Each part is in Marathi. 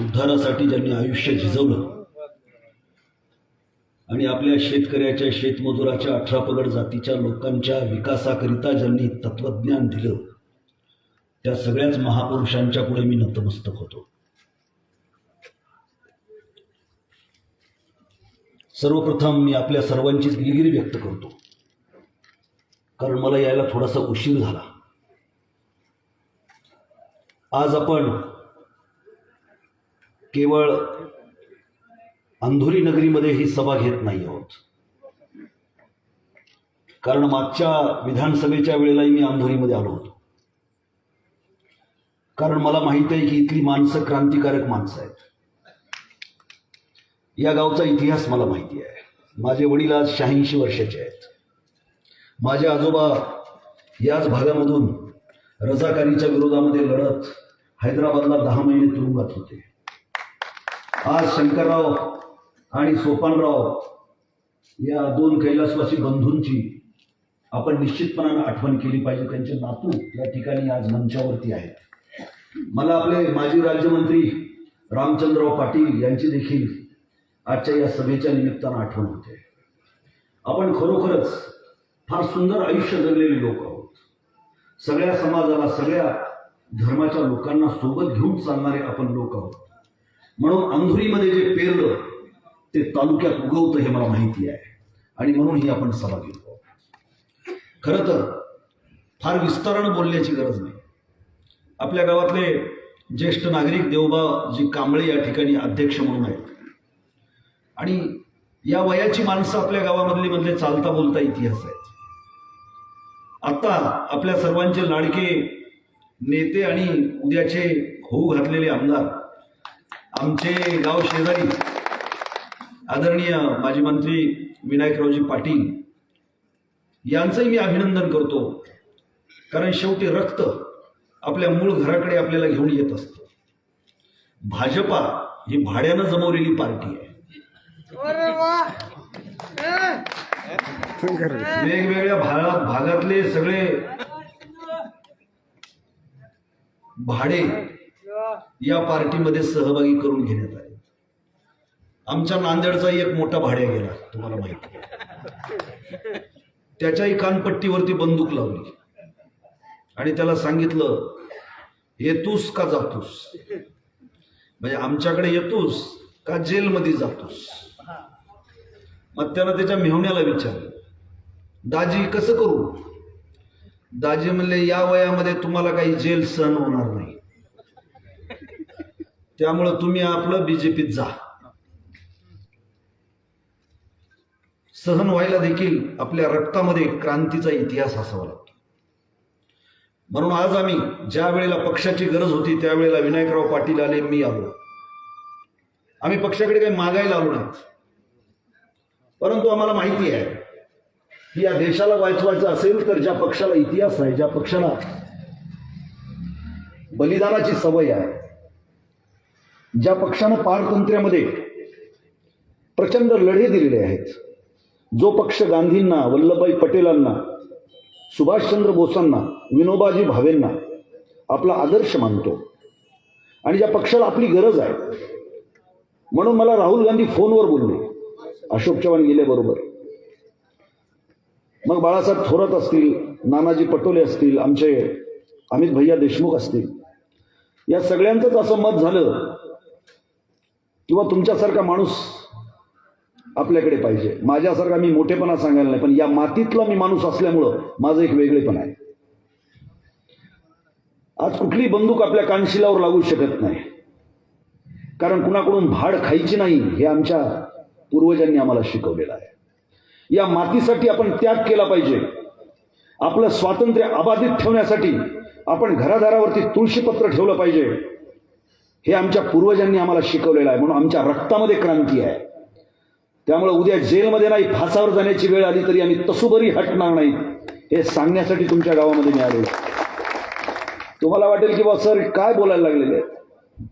उद्धारासाठी ज्यांनी आयुष्य झिजवलं आणि आपल्या शेतकऱ्याच्या शेतमजुराच्या अठरा पगड जातीच्या लोकांच्या विकासाकरिता ज्यांनी तत्वज्ञान दिलं त्या सगळ्याच महापुरुषांच्या पुढे मी नतमस्तक होतो. सर्वप्रथम मी आपल्या सर्वांची दिलगिरी व्यक्त करतो. कारण मला यायला थोडासा उशीर झाला. आज आपण केवळ अंधुरी नगरीमध्ये ही सभा घेत नाही आहोत. कारण मागच्या विधानसभेच्या वेळेलाही मी अंधुरीमध्ये आलो होतो. कारण मला माहीत आहे की इथली माणसं क्रांतिकारक माणसं आहेत. या गावचा इतिहास मला माहिती आहे. माझे वडील आज शहाऐंशी वर्षाचे आहेत. माझे आजोबा याच भागामधून रजाकारीच्या विरोधामध्ये लढत हैदराबादला दहा महिने तुरुंगात होते. आज शंकरराव आणि सोपानराव या दोन कैलासवासी बंधूंची आपण निश्चितपणानं आठवण केली पाहिजे. त्यांचे नातू या ठिकाणी आज मंचावरती आहेत. मला आपले माजी राज्यमंत्री रामचंद्रराव पाटील यांची देखील आजच्या या सभेच्या निमित्तानं आठवण होते. आपण खरोखरच फार सुंदर आयुष्य जगलेले लोक आहोत. सगळ्या समाजाला सगळ्या धर्माच्या लोकांना सोबत घेऊन चालणारे आपण लोक आहोत. म्हणून अंधुरीमध्ये जे पेरलं ते तालुक्यात उगवतं हे मला माहिती आहे. आणि म्हणून ही आपण सभा घेतो. खरं तर फार विस्तारण बोलण्याची गरज नाही. आपल्या गावातले ज्येष्ठ नागरिक देवबा जी कांबळे या ठिकाणी अध्यक्ष म्हणून आहेत. आणि या वयाची माणसं आपल्या गावामधली मधले चालता बोलता इतिहास आहेत. आता आपल्या सर्वांचे लाडके नेते आणि उद्याचे होऊ घातलेले आमदार आमचे गाव शेजारी आदरणीय माजी मंत्री विनायकरावजी पाटील यांचंही मी अभिनंदन करतो. कारण शेवटी रक्त आपल्या मूळ घराकडे आपल्याला घेऊन येत असतं. भाजपा ही भाड्यानं जमवलेली पार्टी आहे. वेगवेगळ्या भागात भागातले सगळे भाडे या पार्टीमध्ये सहभागी करून घेण्यात आले. आमच्या नांदेडचा एक मोठा भाड्या गेला तुम्हाला माहिती त्याच्याही कानपट्टीवरती बंदूक लावली. आणि त्याला सांगितलं येतोस का जातोस? म्हणजे आमच्याकडे येतोस का जेलमध्ये जातोस? मग त्यानं त्याच्या मेहुण्याला विचारलं दाजी कसं करू? दाजी म्हणले या वयामध्ये तुम्हाला काही जेल सहन होणार नाही. त्यामुळं तुम्ही आपलं बीजेपीत जा. सहन व्हायला देखील आपल्या रक्तामध्ये क्रांतीचा इतिहास असावा लागतो. म्हणून आज आम्ही ज्या वेळेला पक्षाची गरज होती त्यावेळेला विनायकराव पाटील आले मी आलो. आम्ही पक्षाकडे काही मागायला आलो नाही. परंतु आम्हाला माहिती आहे की या देशाला वाचवायचं असेल तर ज्या पक्षाला इतिहास आहे ज्या पक्षाला बलिदानाची सवय आहे ज्या पक्षानं पारतंत्र्यामध्ये प्रचंड लढे दिलेले आहेत जो पक्ष गांधींना वल्लभभाई पटेलांना सुभाषचंद्र बोसांना विनोबाजी भावेंना आपला आदर्श मानतो आणि ज्या पक्षाला आपली गरज आहे. म्हणून मला राहुल गांधी फोनवर बोलले. अशोक चव्हाण गेल्याबरोबर मग बाळासाहेब थोरात असतील नानाजी पटोले असतील आमचे अमित भैया देशमुख असतील. या सगळ्यांचंच असं मत झालं. किंवा तुमच्यासारखा माणूस आपल्याकडे पाहिजे. माझ्यासारखा मी मोठेपणा सांगायला नाही पण या मातीतला मी माणूस असल्यामुळं माझं एक वेगळेपण आहे. आज कुठली बंदूक आपल्या कानशिलावर लागू शकत नाही. कारण कुणाकडून भाड खायची नाही हे आमच्या पूर्वजांनी आम्हाला शिकवलेलं आहे. या मातीसाठी आपण त्याग केला पाहिजे. आपलं स्वातंत्र्य अबाधित ठेवण्यासाठी आपण घरादारावरती तुळशीपत्र ठेवलं पाहिजे. हे आमच्या पूर्वजांनी आम्हाला शिकवलेलं आहे. म्हणून आमच्या रक्तामध्ये क्रांती आहे. त्यामुळे उद्या जेलमध्ये नाही फासावर जाण्याची वेळ आली तरी आम्ही तसुबरी हटणार नाही. हे सांगण्यासाठी तुमच्या गावामध्ये मी आलो तुम्हाला वाटेल की बा सर काय बोलायला लागलेले आहेत?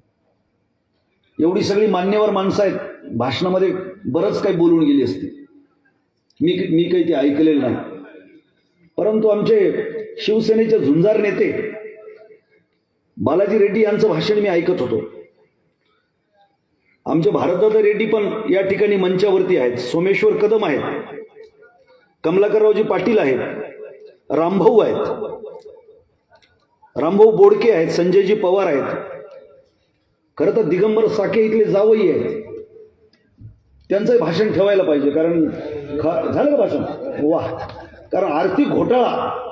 एवढी सगळी मान्यवर माणसं आहेत. भाषणामध्ये बरंच काही बोलून गेली असती मी मी काही ते ऐकलेलं नाही. परंतु आमचे शिवसेनेचे झुंजार नेते बालाजी रेड्डी यांचं भाषण मी ऐकत होतो. आमच्या भारतदादा रेड्डी पण या ठिकाणी मंचावरती आहेत. सोमेश्वर कदम आहेत. कमलाकररावजी पाटील आहेत. रामभाऊ आहेत. रामभाऊ बोडके आहेत. संजयजी पवार आहेत. खरं तर दिगंबर साके इथले जावई आहेत. त्यांचं भाषण ठेवायला पाहिजे. कारण झालं का भाषण? वा कारण आर्थिक घोटाळा.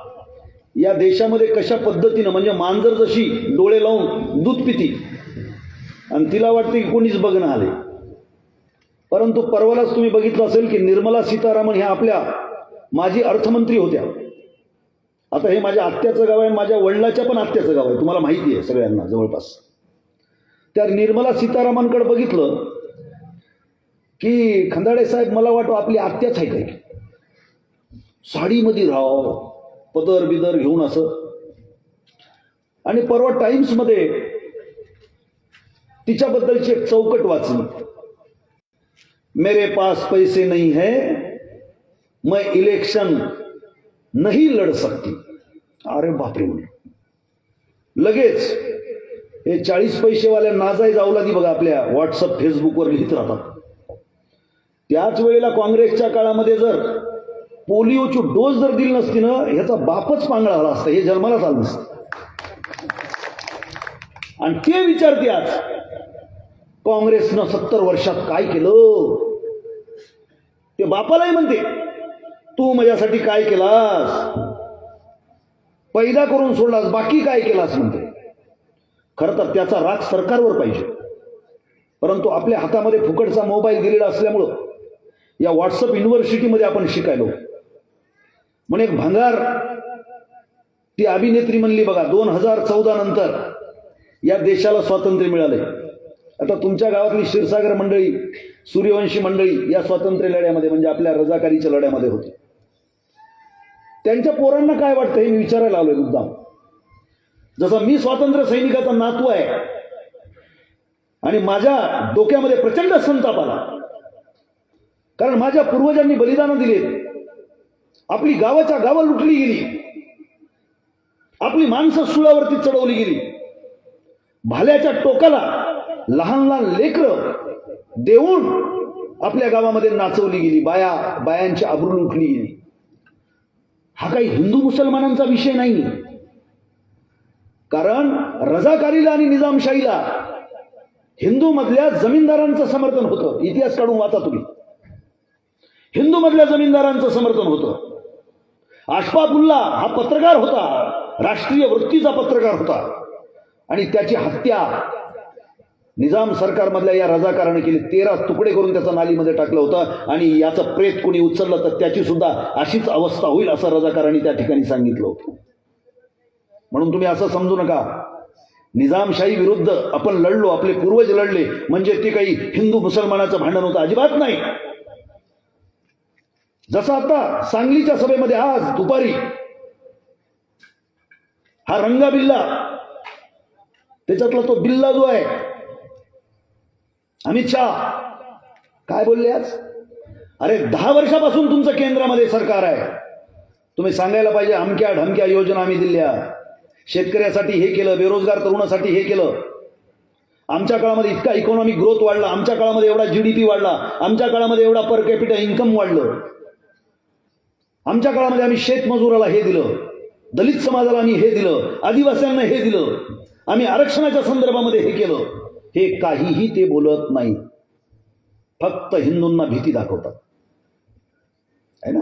या देशामध्ये कशा पद्धतीनं म्हणजे मांजर जशी डोळे लावून दूध पिती आणि तिला वाटते की कोणीच बघणं आले. परंतु परवालाच तुम्ही बघितलं असेल की निर्मला सीतारामन ह्या आपल्या माजी अर्थमंत्री होत्या. आता हे माझ्या आत्याचं गाव आहे माझ्या वडिलाच्या पण आत्याचं गाव आहे तुम्हाला माहिती आहे सगळ्यांना जवळपास. त्या निर्मला सीतारामनकडे बघितलं की खंदाडे साहेब मला वाटतं आपली आत्याच आहे काही साडीमध्ये राव पदर बिदर घेऊन असं. आणि परवा टाइम्समध्ये तिच्याबद्दलची एक चौकट वाचली. मेरे पास पैसे नहीं है मैं इलेक्शन नहीं लढ सकती. अरे बापरे म्हणलं लगेच हे चाळीस पैसेवाल्या नाजाय जावलादी बघा आपल्या व्हॉट्सअप फेसबुकवर लिहित राहतात. त्याच वेळेला काँग्रेसच्या काळामध्ये जर पोलिओची डोस जर दिली नसती ना ह्याचा बापच पांगळा आला असता हे जन्मालाच आलं नसतं. आणि ते विचारते आज काँग्रेसनं सत्तर वर्षात काय केलं? ते बापालाही म्हणते तू माझ्यासाठी काय केलास? पैदा करून सोडलास बाकी काय केलास? म्हणते. खरं तर त्याचा राग सरकारवर पाहिजे. परंतु आपल्या हातामध्ये फुकटचा मोबाईल दिलेला असल्यामुळं या व्हॉट्सअप युनिव्हर्सिटीमध्ये आपण शिकायलो. म्हणे एक भंगार. ती अभिनेत्री म्हणली बघा दोन हजार चौदा नंतर या देशाला स्वातंत्र्य मिळाले. आता तुमच्या गावातली क्षीरसागर मंडळी सूर्यवंशी मंडळी या स्वातंत्र्य लढ्यामध्ये म्हणजे आपल्या रजाकारीच्या लढ्यामध्ये होती. त्यांच्या पोरांना काय वाटतं हे मी विचारायला आलोय मुद्दाम. जसं मी स्वातंत्र्य सैनिकाचा नातू आहे आणि माझ्या डोक्यामध्ये प्रचंड संताप आला. कारण माझ्या पूर्वजांनी बलिदानं दिलेत. आपली गावाच्या गावं लुटली गेली. आपली माणसं सुळावरती चढवली गेली. भाल्याच्या टोकाला लहान लहान लेकरं देऊन आपल्या गावामध्ये नाचवली गेली. बाया बायांची आबरू लुटली गेली. हा काही हिंदू मुसलमानांचा विषय नाही. कारण रजाकारीला आणि निजामशाहीला हिंदू मधल्या जमीनदारांचं समर्थन होतं. इतिहास काढून वाचा तुम्ही. हिंदू मधल्या जमीनदारांचं समर्थन होतं. आशफाकुल्ला हा पत्रकार होता. राष्ट्रीय वृत्तीचा पत्रकार होता. आणि त्याची हत्या निजाम सरकारमधल्या या रजाकाराने केली. तेरा तुकडे करून त्याचा नालीमध्ये टाकलं होतं आणि याचं प्रेत कोणी उचललं तर त्याची सुद्धा अशीच अवस्था होईल असं रजाकारांनी त्या ठिकाणी सांगितलं होतं. म्हणून तुम्ही असं समजू नका. निजामशाही विरुद्ध आपण लढलो आपले पूर्वज लढले. म्हणजे ते काही हिंदू मुसलमानाचं भांडण होतं अजिबात नाही. जसं आता सांगलीच्या सभेमध्ये आज दुपारी हा रंगा बिल्ला त्याच्यातला तो बिल्ला जो आहे अमित शहा काय बोलले आज? अरे दहा वर्षापासून तुमचं केंद्रामध्ये सरकार आहे. तुम्ही सांगायला पाहिजे अमक्या ढमक्या योजना आम्ही दिल्या. शेतकऱ्यासाठी हे केलं बेरोजगार तरुणासाठी हे केलं. आमच्या काळामध्ये इतका इकॉनॉमिक ग्रोथ वाढला आमच्या काळामध्ये एवढा जीडीपी वाढला आमच्या काळामध्ये एवढा पर कॅपिटल इन्कम वाढलं. आमच्या काळामध्ये आम्ही शेतमजुराला हे दिलं दलित समाजाला आम्ही हे दिलं आदिवासींना हे दिलं आम्ही आरक्षणाच्या संदर्भामध्ये हे केलं. हे काहीही ते बोलत नाही. फक्त हिंदूंना भीती दाखवतात. आहे ना?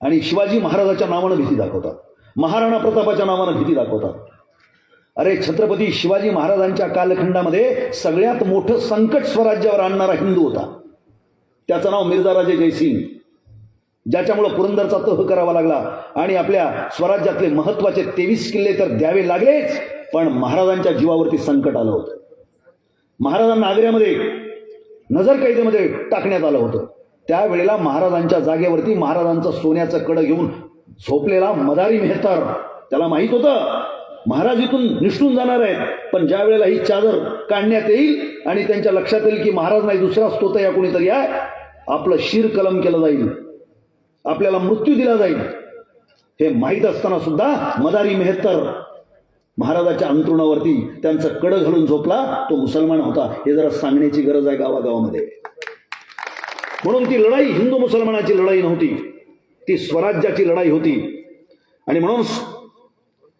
आणि शिवाजी महाराजाच्या नावानं भीती दाखवतात. महाराणा प्रतापाच्या नावानं भीती दाखवतात. अरे छत्रपती शिवाजी महाराजांच्या कालखंडामध्ये सगळ्यात मोठं संकट स्वराज्यावर आणणारा हिंदू होता. त्याचं नाव मिर्झाराजे जयसिंग. ज्याच्यामुळं पुरंदरचा तह करावा लागला आणि आपल्या स्वराज्यातले महत्त्वाचे तेवीस किल्ले तर द्यावे लागलेच पण महाराजांच्या जीवावरती संकट आलं होतं. महाराजांना आग्र्यामध्ये नजरकैदेमध्ये टाकण्यात आलं होतं. त्यावेळेला महाराजांच्या जागेवरती महाराजांचं सोन्याचं कडं घेऊन झोपलेला मदारी मेहतर त्याला माहीत होतं महाराज इथून निष्ठून जाणार आहेत पण ज्या वेळेला ही चादर काढण्यात येईल आणि त्यांच्या लक्षात येईल की महाराज नाही दुसरा स्तोत या कोणीतरी आहे आपलं शिर कलम केलं जाईल. आपल्याला मृत्यू दिला जाईल. हे माहीत असताना सुद्धा मदारी मेहतर महाराजाच्या अंतरुणावरती त्यांचं कडं घालून झोपला. तो मुसलमान होता. हे जरा सांगण्याची गरज आहे गावागावामध्ये. म्हणून ती लढाई हिंदू मुसलमानाची लढाई नव्हती. ती स्वराज्याची लढाई होती. आणि म्हणून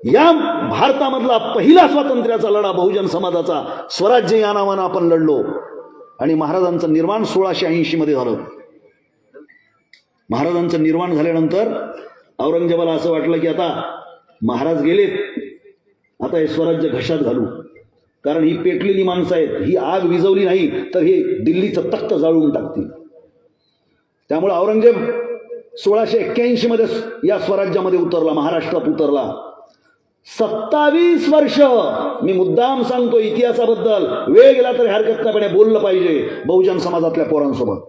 या भारतामधला पहिला स्वातंत्र्याचा लढा बहुजन समाजाचा स्वराज्य या नावानं आपण लढलो. आणि महाराजांचं निर्माण सोळाशे ऐंशी मध्ये झालं. महाराजांचं निर्माण झाल्यानंतर औरंगजेबाला असं वाटलं की आता महाराज गेलेत. आता हे स्वराज्य घशात घालू. कारण ही पेटलेली माणसं आहेत ही आग विझवली नाही तर हे दिल्लीचं तख्त जाळून टाकतील. त्यामुळे औरंगजेब सोळाशे एक्क्याऐंशी मध्ये या स्वराज्यामध्ये उतरला महाराष्ट्रात उतरला. सत्तावीस वर्ष मी मुद्दाम सांगतो इतिहासाबद्दल. वेळ गेला तरी हरकत नाही पण बोललं पाहिजे बहुजन समाजातल्या पोरांसोबत.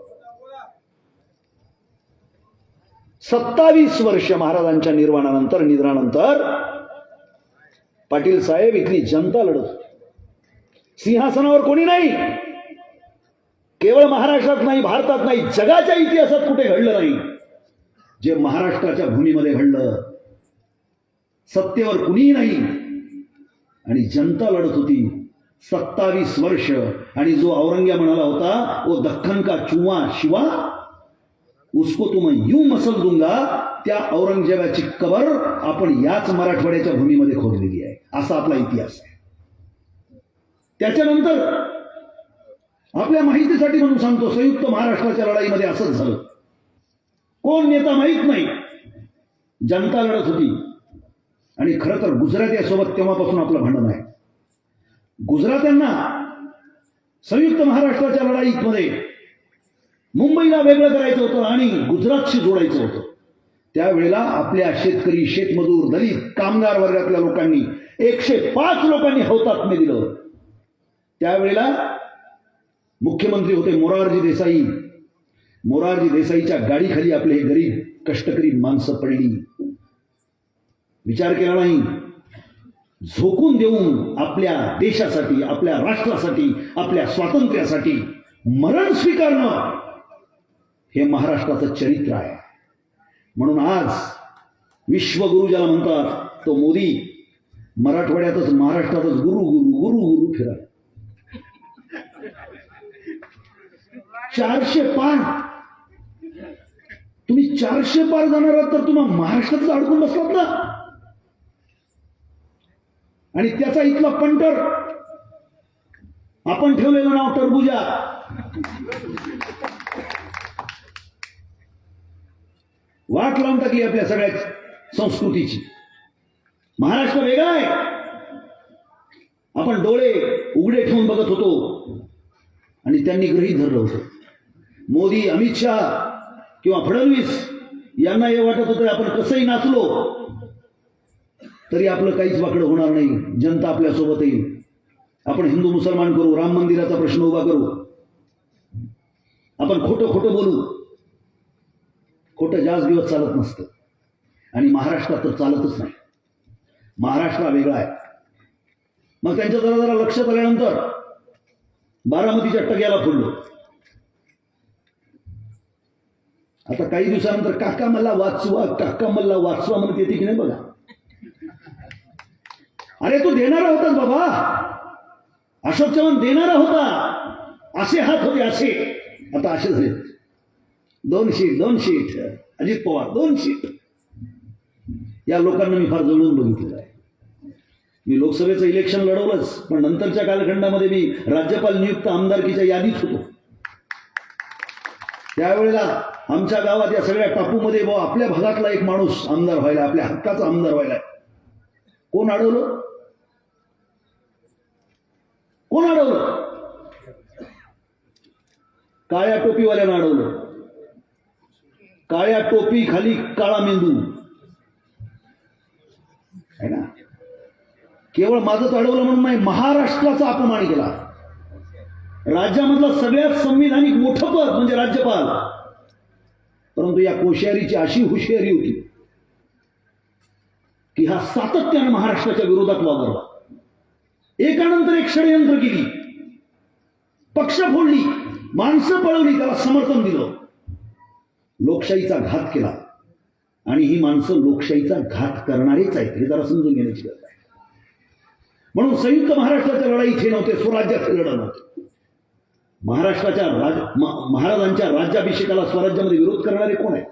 सत्तावीस वर्ष महाराजांच्या निर्वाणानंतर निधनानंतर पाटील साहेब इथली जनता लढत सिंहासनावर कोणी नाही. केवळ महाराष्ट्रात नाही भारतात नाही जगाच्या इतिहासात कुठे घडलं नाही. जे महाराष्ट्राच्या भूमीमध्ये घडलं सत्तेवर कुणीही नाही. आणि जनता लढत होती सत्तावीस वर्ष. आणि जो औरंग्या म्हणाला होता तो दख्खन का चुवा शिवा उसको तुम यू मसल दूंगा त्या औरंगजेबाची कबर आपण याच मराठवाड्याच्या भूमीमध्ये खोदलेली आहे. असा आपला इतिहास आहे. त्याच्यानंतर आपल्या माहितीसाठी म्हणून सांगतो संयुक्त महाराष्ट्राच्या लढाईमध्ये असंच झालं. कोण नेता माहीत नाही. जनता लढत होती. आणि खरं तर गुजरात्यासोबत तेव्हापासून आपलं भांडण आहे. गुजरात्यांना संयुक्त महाराष्ट्राच्या लढाईमध्ये मुंबईला वेगळं करायचं होतं आणि गुजरातशी जोडायचं होतं. त्यावेळेला आपल्या शेतकरी शेतमजूर दलित कामगार वर्गातल्या लोकांनी एकशे पाच लोकांनी हौतात्म्य दिलं. त्यावेळेला मुख्यमंत्री होते मोरारजी देसाई. मोरारजी देसाईच्या गाडीखाली आपले हे गरीब कष्टकरी माणसं पडली. विचार केला नाही. झोकून देऊन आपल्या देशासाठी आपल्या राष्ट्रासाठी आपल्या स्वातंत्र्यासाठी मरण स्वीकारणं हे महाराष्ट्राचं चरित्र आहे. म्हणून आज विश्वगुरु ज्याला म्हणतात तो मोदी मराठवाड्यातच महाराष्ट्रातच गुरु गुरु गुरु गुरु फिरा. चारशे पार. तुम्ही चारशे पार जाणार आहात तर तुम्हाला महाराष्ट्रातच अडकून बसलात ना? आणि त्याचा इथला पंटर आपण ठेवलेलं नाव टरबुजा. वाट लावून टाकली आपल्या सगळ्या संस्कृतीची. महाराष्ट्र वेगळा आहे. आपण डोळे उघडे ठेवून बघत होतो. आणि त्यांनी गृहीत धरलं होतं. मोदी अमित शहा किंवा फडणवीस यांना हे वाटत होतं आपण कसंही नाचलो तरी आपलं काहीच वाकडं होणार नाही. जनता आपल्यासोबत येईल. आपण हिंदू मुसलमान करू राम मंदिराचा प्रश्न उभा करू. आपण खोटं खोटं बोलू. खोटं जास्त दिवस चालत नसतं. आणि महाराष्ट्रात तर चालतच नाही. महाराष्ट्र हा वेगळा आहे. मग त्यांच्या जरा जरा लक्षात आल्यानंतर बारामतीच्या टग्याला फोडलो. आता काही दिवसानंतर काका मला वाचवा काका मला वाचवा म्हणत येते की नाही बघा. अरे तो देणारा होता बाबा. अशोक चव्हाण देणारा होता. असे हात होते असे. आता असे झाले. दोन शीट दोन शीट. अजित पवार दोन शीट. या लोकांना मी फार जवळून बघितलेलं आहे. मी लोकसभेचं इलेक्शन लढवलंच पण नंतरच्या कालखंडामध्ये मी राज्यपाल नियुक्त आमदारकीच्या यादीत होतो. त्यावेळेला आमच्या गावात या सगळ्या टापूमध्ये बुवा आपल्या भागातला एक माणूस आमदार व्हायला आपल्या हक्काचा आमदार व्हायला. कोण अडवलं? कोण अडवलं? काळ्या टोपीवाल्यानं अडवलं. काळ्या टोपी खाली काळा मेंदू. आहे ना? केवळ माझंच अडवलं म्हणून नाही महाराष्ट्राचा अपमान केला. राज्यामधलं सगळ्यात संविधानिक मोठं पद म्हणजे राज्यपाल. परंतु या कोश्यारीची अशी हुशारी होती की हा सातत्याने महाराष्ट्राच्या विरोधात वावरला. एकानंतर एक षडयंत्र केली. पक्ष फोडली. माणसं पळवली त्याला समर्थन दिलं. लोकशाहीचा घात केला. आणि ही माणसं लोकशाहीचा घात करणारीच आहेत हे जरा समजून घेण्याची गरज आहे. म्हणून संयुक्त महाराष्ट्राच्या लढाई इथे नव्हते स्वराज्याचे लढा नव्हते. महाराष्ट्राच्या राज म- महाराजांच्या राज्याभिषेकाला स्वराज्यामध्ये विरोध करणारे कोण आहे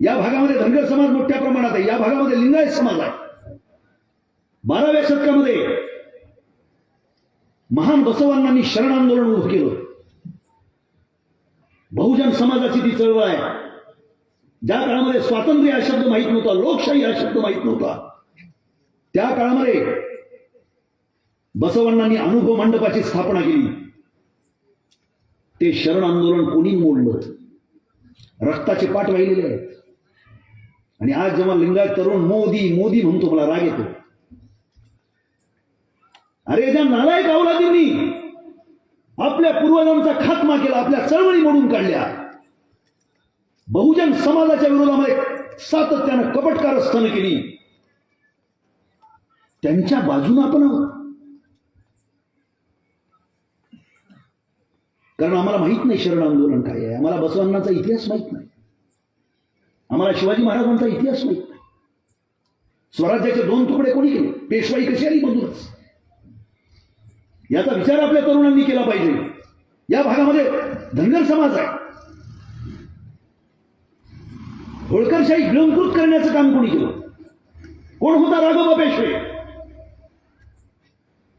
या भागामध्ये धनगर समाज मोठ्या प्रमाणात आहे. या भागामध्ये लिंगायत समाज आहे. बाराव्या शतकामध्ये महान बसवांनी शरण आंदोलन उभं केलं. बहुजन समाजाची ती चळवळ आहे. ज्या काळामध्ये स्वातंत्र्य हा शब्द माहीत नव्हता लोकशाही हा शब्द माहीत नव्हता त्या काळामध्ये बसवण्णांनी अनुभव मंडपाची स्थापना केली. ते शरण आंदोलन कोणी मोडलं? रक्ताचे पाठ वाहिलेले आहेत. आणि आज जेव्हा लिंगायत तरुण मोदी मोदी म्हणतो मला राग येतो. अरे त्या नालायक अवलादींनी आपल्या पूर्वजांचा खात्मा केला आपल्या चळवळी मोडून काढल्या. बहुजन समाजाच्या विरोधामध्ये सातत्यानं कपट कारस्थानं केली. त्यांच्या बाजून आपण आहोत. कारण आम्हाला माहीत नाही शरण आंदोलन काय आहे. आम्हाला बसवन्नाचा इतिहास माहीत नाही. आम्हाला शिवाजी महाराजांचा इतिहास माहीत नाही. स्वराज्याचे दोन तुकडे कोणी केले? पेशवाई कशी आली मधूनच? याचा विचार आपल्या तरुणांनी केला पाहिजे. या भागामध्ये धनगर समाज आहे. होळकरशाही गिळंकृत करण्याचं काम कोणी केलं? कोण होता राघोबा पेशवे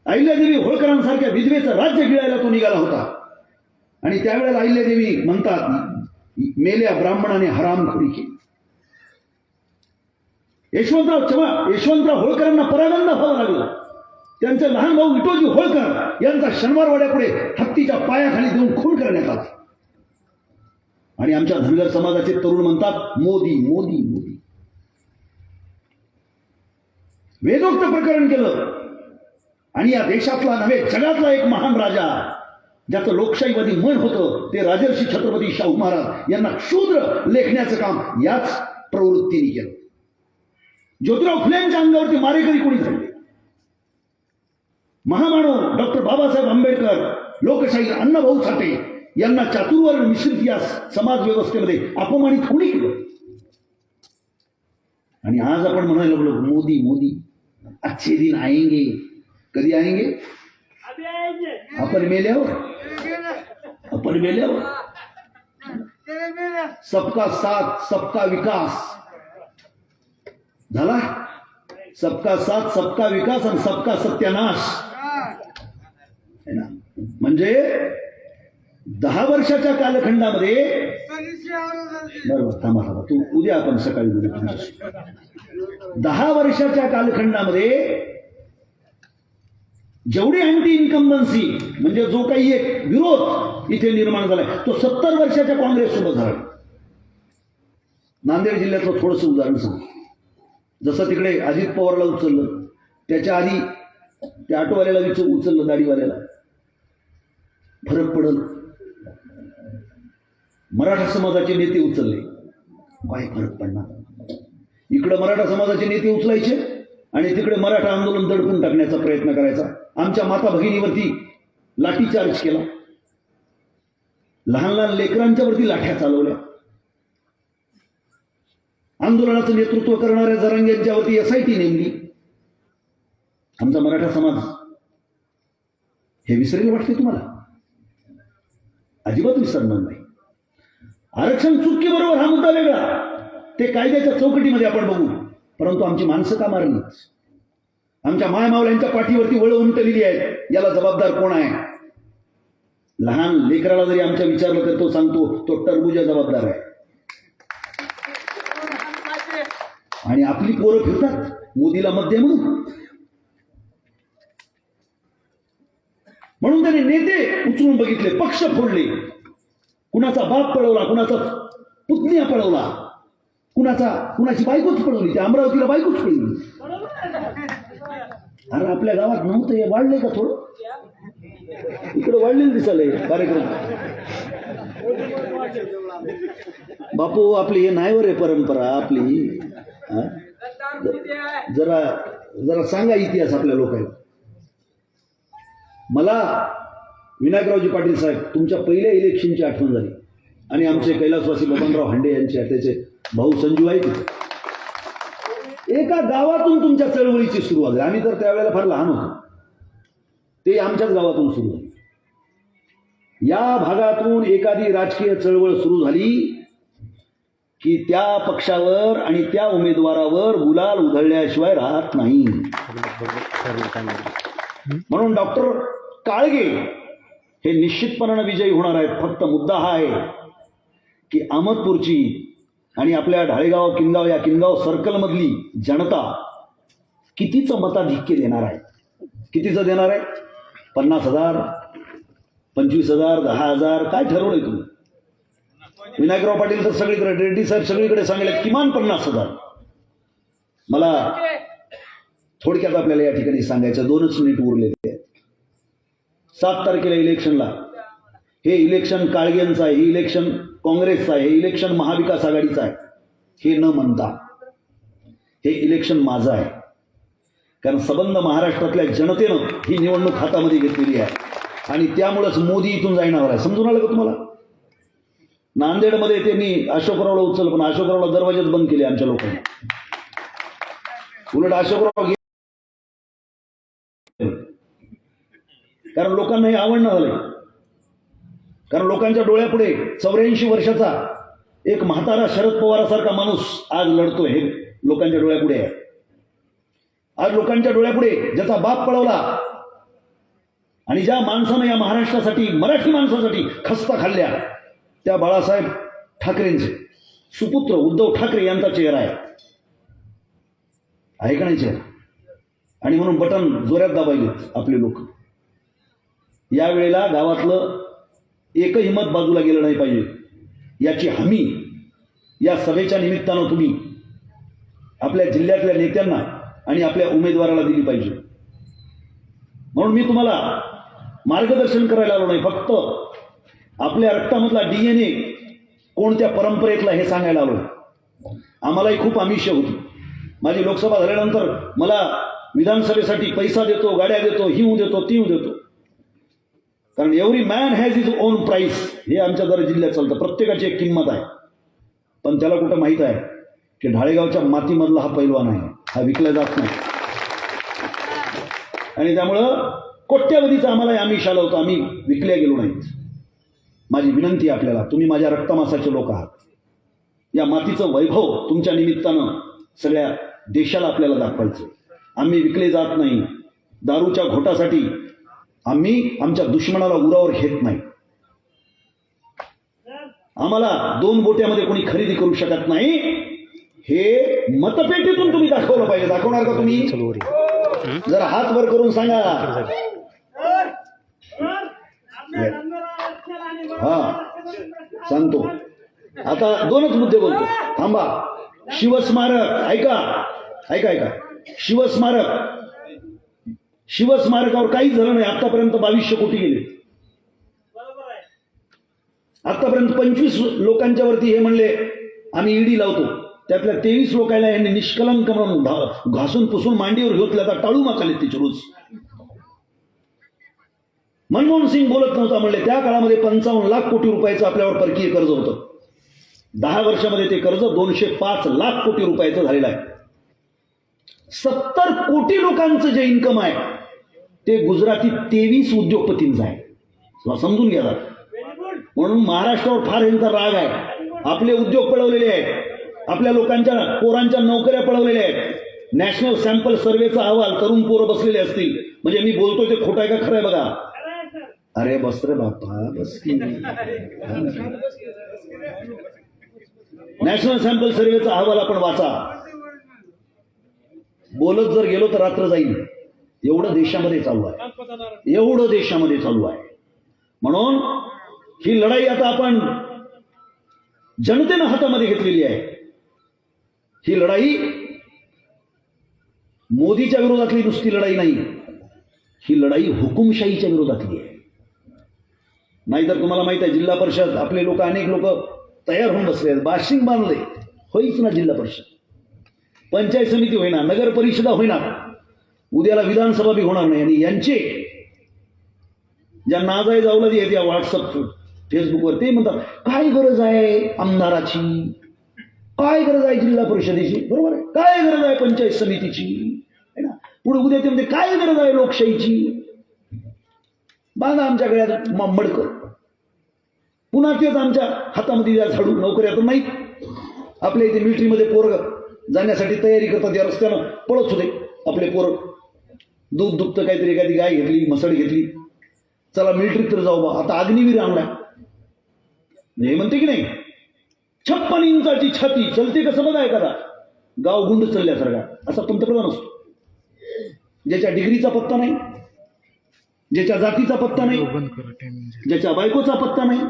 अहिल्यादेवी होळकरांसारख्या विधवेचं राज्य गिळायला तो निघाला होता. आणि त्यावेळेला अहिल्यादेवी म्हणतात मेल्या ब्राह्मणाने हरामखोरी केली. यशवंतराव चव्हाण यशवंतराव होळकरांना परागंदा व्हावा लागला. त्यांचा लहान भाऊ विठोजी होळकर यांचा शनिवारवाड्यापुढे हत्तीच्या पायाखाली देऊन खून करण्यात आला. आणि आमच्या धनगर समाजाचे तरुण म्हणतात मोदी मोदी मोदी. वेदोक्त प्रकरण केलं. आणि या देशातला नव्हे जगातला एक महान राजा ज्याचं लोकशाहीवादी मन होतं ते राजर्षी छत्रपती शाहू महाराज यांना क्षुद्र लेखण्याचं काम याच प्रवृत्तीने केलं. ज्योतिराव फुल्यांच्या अंगावरती मारेकरी कोणी झाली? महामानव डॉक्टर बाबासाहेब आंबेडकर लोकशाही अण्णाभाऊ साठे यांना चातुर्वर्ण मिश्रित या समाज व्यवस्थेमध्ये अपमानित कोणी केलं? आणि आज आपण म्हणायला लागलो मोदी मोदी अच्छे दिन आएंगे. कधी आएंगे? आपण मेल्यावर. आपण मेल्यावर. सबका साथ सबका विकास. झाला? सबका साथ सबका विकास आणि सबका सत्यानाश. म्हणजे दहा वर्षाच्या कालखंडामध्ये बरोबर थांबा थांबा. तू उद्या आपण सकाळी बोलू तुमच्याशी दहा वर्षाच्या कालखंडामध्ये जेवढी अँटी इन्कम्बन्सी म्हणजे जो काही एक विरोध इथे निर्माण झालाय तो सत्तर वर्षाच्या काँग्रेस सोबत झाला. नांदेड जिल्ह्यातलं थोडंसं उदाहरण सांग. जसं तिकडे अजित पवारला उचललं त्याच्या आधी त्या ऑटोवाल्याला विच उचललं दाढीवाल्याला. फरक पडल मराठा समाजाचे नेते उचलले. काय फरक पडणार? इकडं मराठा समाजाचे नेते उचलायचे आणि तिकडे मराठा आंदोलन दडपून टाकण्याचा प्रयत्न करायचा. आमच्या माता भगिनीवरती लाठीचार्ज केला. लहान लहान लेकरांच्यावरती लाठ्या चालवल्या. आंदोलनाचं नेतृत्व करणाऱ्या जरांग्यांच्यावरती एस आय टी नेमली. आमचा मराठा समाज हे विसरेल वाटते तुम्हाला? अजिबात विसरणार नाही. आरक्षण चुकी बरोबर हा मुद्दा वेगळा. ते कायद्याच्या चौकटीमध्ये आपण बघू. परंतु आमची माणसं का मारलीच आमच्या मायमावल्यांच्या पाठीवरती वळ उमटलेली आहेत. याला जबाबदार कोण आहे? लहान लेकराला जरी आमच्या विचारलं तर तो सांगतो तो टरबुजा जबाबदार आहे. आणि आपली पोरं फिरतात. मोदीला मत म्हणून. म्हणून त्याने नेते उचलून बघितले पक्ष फोडले. कुणाचा बाप पळवला कुणाचा पुतण्या पळवला कुणाचा कुणाची बायकोच पळवली त्या अमरावतीला बायकोच पळवली. अरे आपल्या गावात नव्हतं हे वाढले का थोडं? इकडे वाढलेलं दिसाले कार्यक्रम. बापू आपली हे नाही रे परंपरा आपली जरा जरा सांगा इतिहास आपल्या लोकांना. मला विनायकरावजी पाटील साहेब तुमच्या पहिल्या इलेक्शनची आठवण झाली. आणि आमचे कैलासवासी बबनराव हांडे यांचे त्याचे भाऊ संजू आहेत तिथे. एका गावातून तुमच्या चळवळीची सुरुवात झाली. आम्ही तर त्यावेळेला फार लहान होतो. ते आमच्याच गावातून सुरू झाली. या भागातून एखादी राजकीय चळवळ सुरू झाली की त्या पक्षावर आणि त्या उमेदवारावर गुलाल उधळल्याशिवाय राहत नाही. म्हणून डॉक्टर काळगे हे निश्चितपणानं विजयी होणार आहेत. फक्त मुद्दा हा आहे की अहमदपूरची आणि आपल्या ढाळेगाव किनगाव या किनगाव सर्कलमधली जनता कितीचं मताधिक्य देणार आहे? कितीचं देणार आहे? पन्नास हजार पंचवीस हजार दहा हजार काय ठरवलंय तुम्ही? विनायकराव पाटील तर सगळीकडे रेड्डी साहेब सगळीकडे सांगले किमान पन्नास हजार. मला थोडक्यात आपल्याला या ठिकाणी सांगायचं दोनच मिनिट उरलेले आहेत. सात तारखेला इलेक्शनला. हे इलेक्शन काळगेंचं आहे हे इलेक्शन काँग्रेसचं आहे हे इलेक्शन महाविकास आघाडीचं आहे. हे न म्हणता हे इलेक्शन माझं आहे. कारण सबंध महाराष्ट्रातल्या जनतेनं ही निवडणूक हातामध्ये घेतलेली आहे. आणि त्यामुळेच मोदी इथून जाणार आहे. समजून आलं का तुम्हाला? नांदेडमध्ये त्यांनी अशोकरावला उचल पण अशोकरावला दरवाजेच बंद केले आमच्या लोकांनी. उलट अशोकराव कारण लोकांना हे आवडणं झालंय. कारण लोकांच्या डोळ्यापुढे चौऱ्याऐंशी वर्षाचा एक म्हातारा शरद पवारासारखा माणूस आज लढतोय हे लोकांच्या डोळ्यापुढे आहे. आज लोकांच्या डोळ्यापुढे ज्याचा बाप पळवला आणि ज्या माणसानं या महाराष्ट्रासाठी मराठी माणसासाठी खस्ता खाल्ल्या त्या बाळासाहेब ठाकरेंचे. सुपुत्र उद्धव ठाकरे यांचा चेहरा आहे. आहे का नाही चेहरा? आणि म्हणून बटन जोऱ्यात दाबायले आपले लोक. यावेळेला गावातलं एकही मत बाजूला गेलं नाही पाहिजे. याची हमी या सभेच्या निमित्तानं तुम्ही आपल्या जिल्ह्यातल्या नेत्यांना आणि आपल्या उमेदवाराला दिली पाहिजे. म्हणून मी तुम्हाला मार्गदर्शन करायला आलो नाही फक्त आपल्या रक्तामधला डीएनए कोणत्या परंपरेतला हे सांगायला आलो. आम्हालाही खूप आमिष्य होती. माझी लोकसभा झाल्यानंतर मला विधानसभेसाठी पैसा देतो गाड्या देतो हिऊ देतो तीऊ देतो. कारण every man has his own price हे आमच्या दर जिल्ह्यात चालतं. प्रत्येकाची एक किंमत आहे. पण त्याला कुठं माहीत आहे? की ढाळेगावच्या मातीमधला हा पैलवान आहे. हा विकला जात नाही. आणि त्यामुळं कोट्यावधीचा आम्हाला आमिष आलं होतं आम्ही विकल्या गेलो नाहीत. माझी विनंती आहे आपल्याला. तुम्ही माझ्या रक्तमासाचे लोक आहात. या मातीचं वैभव तुमच्या निमित्तानं सगळ्या देशाला आपल्याला दाखवायचं आम्ही विकले जात नाही. दारूच्या घोटासाठी आम्ही आमच्या दुश्मनाला उरावर घेत नाही. आम्हाला दोन बोट्यामध्ये कोणी खरेदी करू शकत नाही. हे मतपेटीतून तुम्ही दाखवलं पाहिजे. दाखवणार का तुम्ही? जरा हात वर करून सांगा. हा. सांगतो. आता दोनच मुद्दे बोलतो. थांबा. शिवस्मारक. ऐका. ऐका ऐका. शिवस्मारक. शिवस्मारकावर काहीच झालं नाही. आतापर्यंत बावीसशे कोटी गेले. आतापर्यंत पंचवीस लोकांच्या वरती हे म्हणले आम्ही ईडी लावतो. त्यातल्या तेवीस लोकांना यांनी निष्कलंक म्हणून घासून पुसून मांडीवर घेतल्या आता टाळू माकाले तिचे रोज. मनमोहन सिंग बोलत नव्हता म्हणले त्या काळामध्ये पंचावन्न लाख कोटी रुपयाचं आपल्यावर परकीय कर्ज होतं. दहा वर्षामध्ये ते कर्ज दोनशे पाच लाख कोटी रुपयाचं झालेलं आहे. सत्तर कोटी लोकांचं जे इन्कम आहे ते गुजराती तेवीस उद्योगपतींचं आहे. समजून घ्या म्हणून महाराष्ट्रावर फार यांचा राग आहे. आपले उद्योग पळवलेले आहेत. आपल्या लोकांच्या पोरांच्या नोकऱ्या पळवलेल्या आहेत. नॅशनल सॅम्पल सर्वेचा अहवाल तरुण पोरं बसलेले असतील. म्हणजे मी बोलतोय ते खोटं आहे का खरं आहे बघा. अरे बस रे बाप्पा बस नॅशनल सॅम्पल सर्वेचा अहवाल आपण वाचा. बोलत जर गेलो तर रात्र जाईल. एवढं देशामध्ये चालू आहे. एवढं देशामध्ये चालू आहे. म्हणून ही लढाई आता आपण जनतेनं हातामध्ये घेतलेली आहे. ही लढाई मोदीच्या विरोधातली नुसती लढाई नाही. ही लढाई हुकुमशाहीच्या विरोधातली आहे. नाहीतर तुम्हाला माहीत आहे जिल्हा परिषद आपले लोक अनेक लोक तयार होऊन बसले आहेत. बाशिंग बांधले. होईच ना जिल्हा परिषद. पंचायत समिती होईना नगर परिषदा होईना उद्याला विधानसभा बी होणार नाही. आणि यांचे ज्या नाजाय जाऊला आहेत या व्हॉट्सअप फेसबुकवर ते म्हणतात काय गरज आहे आमदाराची? काय गरज आहे जिल्हा परिषदेची? बरोबर आहे. काय गरज आहे पंचायत समितीची? है ना? पुढे उद्या ते म्हणते काय गरज आहे लोकशाहीची? बांधा आमच्या गळ्यात मडकं. पुन्हा तेच आमच्या हातामध्ये या झाडू नोकऱ्या तर नाहीत. आपल्या इथे मिलिटरीमध्ये पोरग जाण्यासाठी तयारी करतात या रस्त्यानं. पळत होते आपले पोरं. दूध दुभतं काहीतरी एखादी गाय घेतली मसड घेतली. चला मिलिटरीत तर जाऊ बा. आता अग्निवीर आणलाय. हे म्हणते की नाही? छप्पन इंचाची छाती. चलते कसं बघा एखादा? गाव गुंड चालल्यासारखा. असा पंतप्रधान असतो. ज्याच्या डिग्रीचा पत्ता नाही ज्याच्या जातीचा पत्ता नाही ज्याच्या बायकोचा पत्ता नाही.